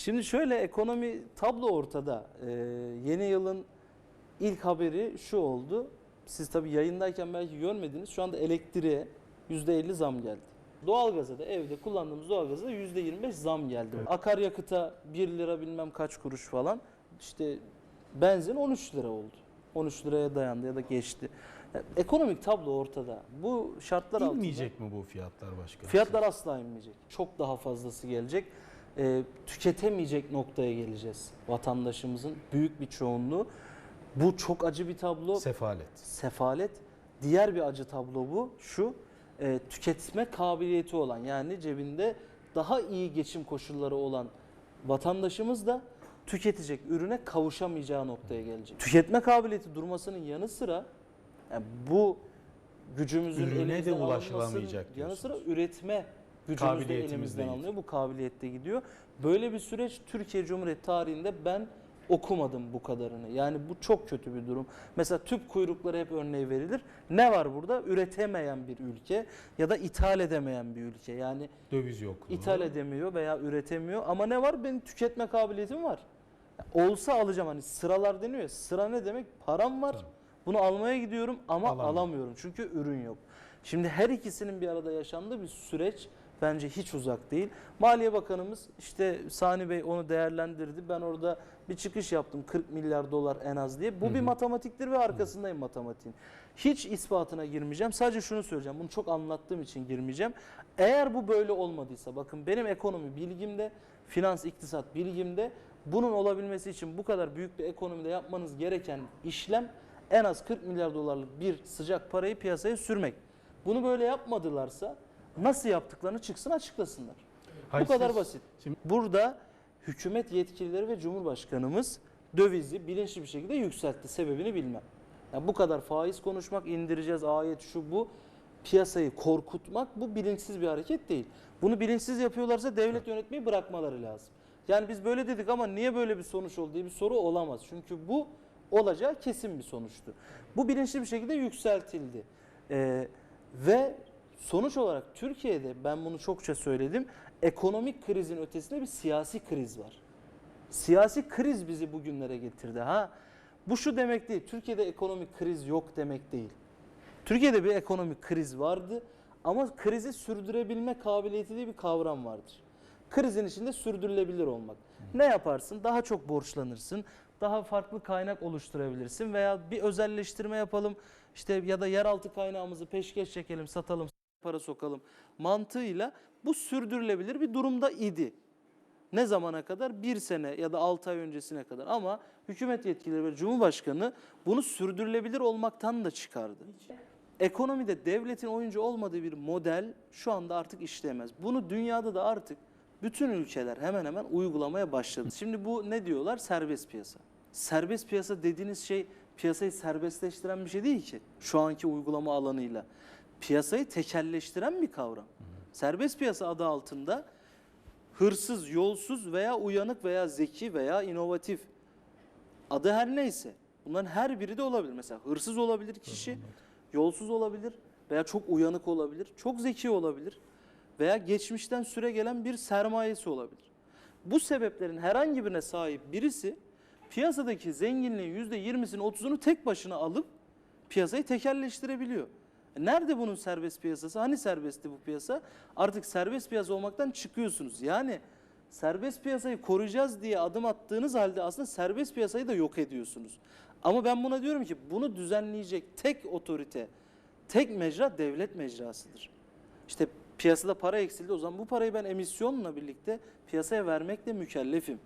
Şimdi şöyle ekonomi tablo ortada. Ee, yeni yılın ilk haberi şu oldu. Siz tabii yayındayken belki görmediniz. Şu anda elektriğe %50 zam geldi. Doğalgaza da evde kullandığımız doğalgaza da %25 zam geldi. Evet. Akaryakıta 1 lira bilmem kaç kuruş falan. İşte benzin 13 lira oldu. 13 liraya dayandı ya da geçti. Yani ekonomik tablo ortada. Bu şartlar altında İnmeyecek mi bu fiyatlar başka? Fiyatlar asla inmeyecek. Çok daha fazlası gelecek. Ee, tüketemeyecek noktaya geleceğiz. Vatandaşımızın büyük bir çoğunluğu. Bu çok acı bir tablo. Sefalet. Sefalet. Diğer bir acı tablo bu. Şu e, tüketme kabiliyeti olan yani cebinde daha iyi geçim koşulları olan vatandaşımız da tüketecek ürüne kavuşamayacağı noktaya gelecek. Tüketme kabiliyeti durmasının yanı sıra yani bu gücümüzün Ürüne de ulaşılamayacak yanı sıra üretme gücümüz de elimizden de alınıyor. Bu kabiliyette gidiyor. Böyle bir süreç Türkiye Cumhuriyeti tarihinde ben okumadım bu kadarını. Yani bu çok kötü bir durum. Mesela tüp kuyrukları hep örneği verilir. Ne var burada? Üretemeyen bir ülke ya da ithal edemeyen bir ülke. Yani Döviz yokluğu. ithal edemiyor veya üretemiyor. Ama ne var? Benim tüketme kabiliyetim var. Olsa alacağım hani sıralar deniyor ya. Sıra ne demek? Param var. Bunu almaya gidiyorum ama Alamıyorum. alamıyorum. Çünkü ürün yok. Şimdi her ikisinin bir arada yaşandığı bir süreç bence hiç uzak değil. Maliye Bakanımız işte Sani Bey onu değerlendirdi. Ben orada bir çıkış yaptım 40 milyar dolar en az diye. Bu Hı bir matematiktir ve arkasındayım matematiğin. Hiç ispatına girmeyeceğim. Sadece şunu söyleyeceğim. Bunu çok anlattığım için girmeyeceğim. Eğer bu böyle olmadıysa bakın benim ekonomi bilgimde, finans iktisat bilgimde bunun olabilmesi için bu kadar büyük bir ekonomide yapmanız gereken işlem en az 40 milyar dolarlık bir sıcak parayı piyasaya sürmek. Bunu böyle yapmadılarsa nasıl yaptıklarını çıksın açıklasınlar. Hayır, bu kadar siz- basit. Şimdi- Burada hükümet yetkilileri ve Cumhurbaşkanımız dövizi bilinçli bir şekilde yükseltti. Sebebini bilmem. Yani bu kadar faiz konuşmak, indireceğiz ayet şu bu piyasayı korkutmak bu bilinçsiz bir hareket değil. Bunu bilinçsiz yapıyorlarsa devlet yönetmeyi bırakmaları lazım. Yani biz böyle dedik ama niye böyle bir sonuç oldu diye bir soru olamaz. Çünkü bu olacağı kesin bir sonuçtu. Bu bilinçli bir şekilde yükseltildi. Ee, ve sonuç olarak Türkiye'de ben bunu çokça söyledim. Ekonomik krizin ötesinde bir siyasi kriz var. Siyasi kriz bizi bugünlere getirdi. Ha bu şu demek değil. Türkiye'de ekonomik kriz yok demek değil. Türkiye'de bir ekonomik kriz vardı ama krizi sürdürebilme kabiliyeti diye bir kavram vardır. Krizin içinde sürdürülebilir olmak. Ne yaparsın? Daha çok borçlanırsın. Daha farklı kaynak oluşturabilirsin veya bir özelleştirme yapalım. İşte ya da yeraltı kaynağımızı peşkeş çekelim, satalım, para sokalım mantığıyla bu sürdürülebilir bir durumda idi. Ne zamana kadar? Bir sene ya da 6 ay öncesine kadar. Ama hükümet yetkilileri ve Cumhurbaşkanı bunu sürdürülebilir olmaktan da çıkardı. Ekonomide devletin oyuncu olmadığı bir model şu anda artık işleyemez. Bunu dünyada da artık bütün ülkeler hemen hemen uygulamaya başladı. Şimdi bu ne diyorlar? Serbest piyasa. Serbest piyasa dediğiniz şey piyasayı serbestleştiren bir şey değil ki şu anki uygulama alanıyla. Piyasayı tekelleştiren bir kavram. Serbest piyasa adı altında hırsız, yolsuz veya uyanık veya zeki veya inovatif adı her neyse bunların her biri de olabilir. Mesela hırsız olabilir kişi, yolsuz olabilir veya çok uyanık olabilir, çok zeki olabilir veya geçmişten süre gelen bir sermayesi olabilir. Bu sebeplerin herhangi birine sahip birisi piyasadaki zenginliğin %20'sini 30'unu tek başına alıp piyasayı tekelleştirebiliyor. E Nerede bunun serbest piyasası? Hani serbestti bu piyasa? Artık serbest piyasa olmaktan çıkıyorsunuz. Yani serbest piyasayı koruyacağız diye adım attığınız halde aslında serbest piyasayı da yok ediyorsunuz. Ama ben buna diyorum ki bunu düzenleyecek tek otorite, tek mecra devlet mecrasıdır. İşte piyasada para eksildi o zaman bu parayı ben emisyonla birlikte piyasaya vermekle mükellefim.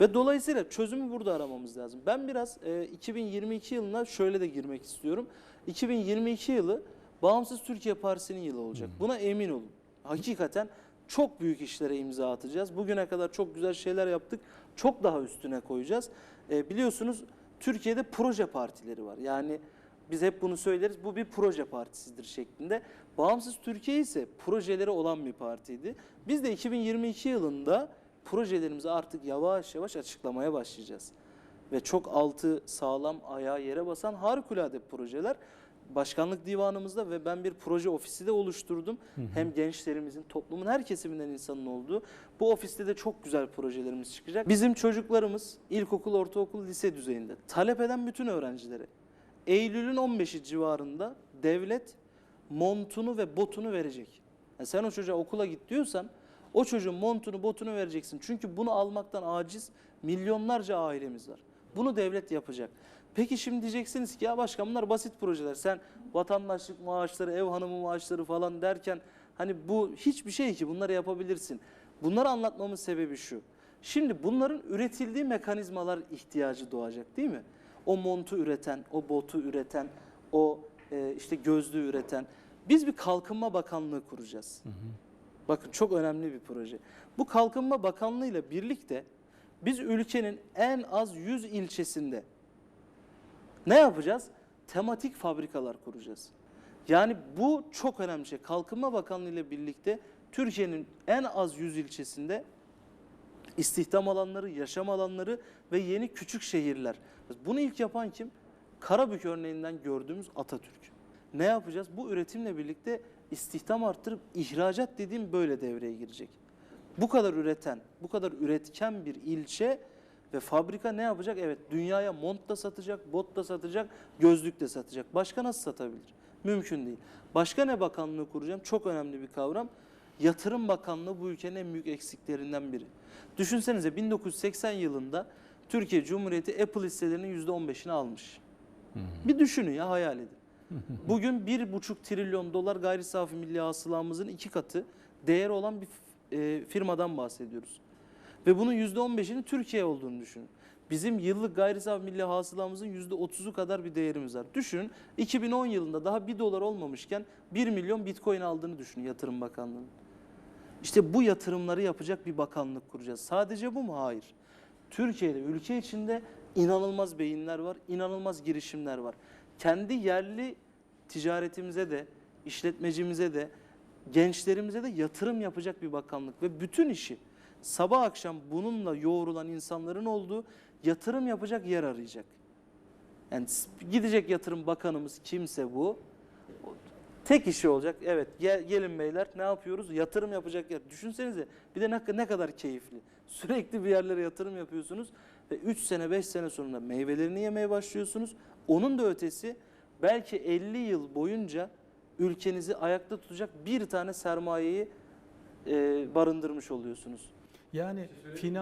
Ve dolayısıyla çözümü burada aramamız lazım. Ben biraz e, 2022 yılına şöyle de girmek istiyorum. 2022 yılı Bağımsız Türkiye Partisi'nin yılı olacak. Buna emin olun. Hakikaten çok büyük işlere imza atacağız. Bugüne kadar çok güzel şeyler yaptık. Çok daha üstüne koyacağız. E, biliyorsunuz Türkiye'de proje partileri var. Yani biz hep bunu söyleriz. Bu bir proje partisidir şeklinde. Bağımsız Türkiye ise projeleri olan bir partiydi. Biz de 2022 yılında projelerimizi artık yavaş yavaş açıklamaya başlayacağız. Ve çok altı sağlam ayağı yere basan harikulade projeler. başkanlık divanımızda ve ben bir proje ofisi de oluşturdum. Hem gençlerimizin, toplumun her kesiminden insanın olduğu. Bu ofiste de çok güzel projelerimiz çıkacak. Bizim çocuklarımız ilkokul, ortaokul, lise düzeyinde talep eden bütün öğrencilere Eylül'ün 15'i civarında devlet montunu ve botunu verecek. Yani sen o çocuğa okula git diyorsan o çocuğun montunu botunu vereceksin. Çünkü bunu almaktan aciz milyonlarca ailemiz var. Bunu devlet yapacak. Peki şimdi diyeceksiniz ki ya başkan bunlar basit projeler. Sen vatandaşlık maaşları, ev hanımı maaşları falan derken hani bu hiçbir şey ki bunları yapabilirsin. Bunları anlatmamın sebebi şu. Şimdi bunların üretildiği mekanizmalar ihtiyacı doğacak değil mi? O montu üreten, o botu üreten, o e, işte gözlüğü üreten. Biz bir kalkınma bakanlığı kuracağız. Bakın çok önemli bir proje. Bu Kalkınma Bakanlığı ile birlikte biz ülkenin en az 100 ilçesinde ne yapacağız? Tematik fabrikalar kuracağız. Yani bu çok önemli şey. Kalkınma Bakanlığı ile birlikte Türkiye'nin en az 100 ilçesinde istihdam alanları, yaşam alanları ve yeni küçük şehirler. Bunu ilk yapan kim? Karabük örneğinden gördüğümüz Atatürk. Ne yapacağız? Bu üretimle birlikte istihdam arttırıp ihracat dediğim böyle devreye girecek. Bu kadar üreten, bu kadar üretken bir ilçe ve fabrika ne yapacak? Evet dünyaya mont da satacak, bot da satacak, gözlük de satacak. Başka nasıl satabilir? Mümkün değil. Başka ne bakanlığı kuracağım? Çok önemli bir kavram. Yatırım Bakanlığı bu ülkenin en büyük eksiklerinden biri. Düşünsenize 1980 yılında Türkiye Cumhuriyeti Apple hisselerinin %15'ini almış. Bir düşünün ya hayal edin. Bugün 1,5 trilyon dolar gayri safi milli hasılamızın iki katı değeri olan bir e, firmadan bahsediyoruz. Ve bunun %15'inin Türkiye olduğunu düşünün. Bizim yıllık gayri safi milli hasılamızın %30'u kadar bir değerimiz var. Düşünün 2010 yılında daha 1 dolar olmamışken 1 milyon bitcoin aldığını düşünün Yatırım Bakanlığı'nın. İşte bu yatırımları yapacak bir bakanlık kuracağız. Sadece bu mu? Hayır. Türkiye'de, ülke içinde inanılmaz beyinler var, inanılmaz girişimler var. Kendi yerli ticaretimize de, işletmecimize de, gençlerimize de yatırım yapacak bir bakanlık ve bütün işi sabah akşam bununla yoğrulan insanların olduğu yatırım yapacak yer arayacak. Yani gidecek yatırım bakanımız kimse bu. Tek işi olacak. Evet gel, gelin beyler ne yapıyoruz? Yatırım yapacak yer. Düşünsenize bir de ne, ne kadar keyifli. Sürekli bir yerlere yatırım yapıyorsunuz ve 3 sene 5 sene sonra meyvelerini yemeye başlıyorsunuz. Onun da ötesi belki 50 yıl boyunca ülkenizi ayakta tutacak bir tane sermayeyi e, barındırmış oluyorsunuz. Yani finans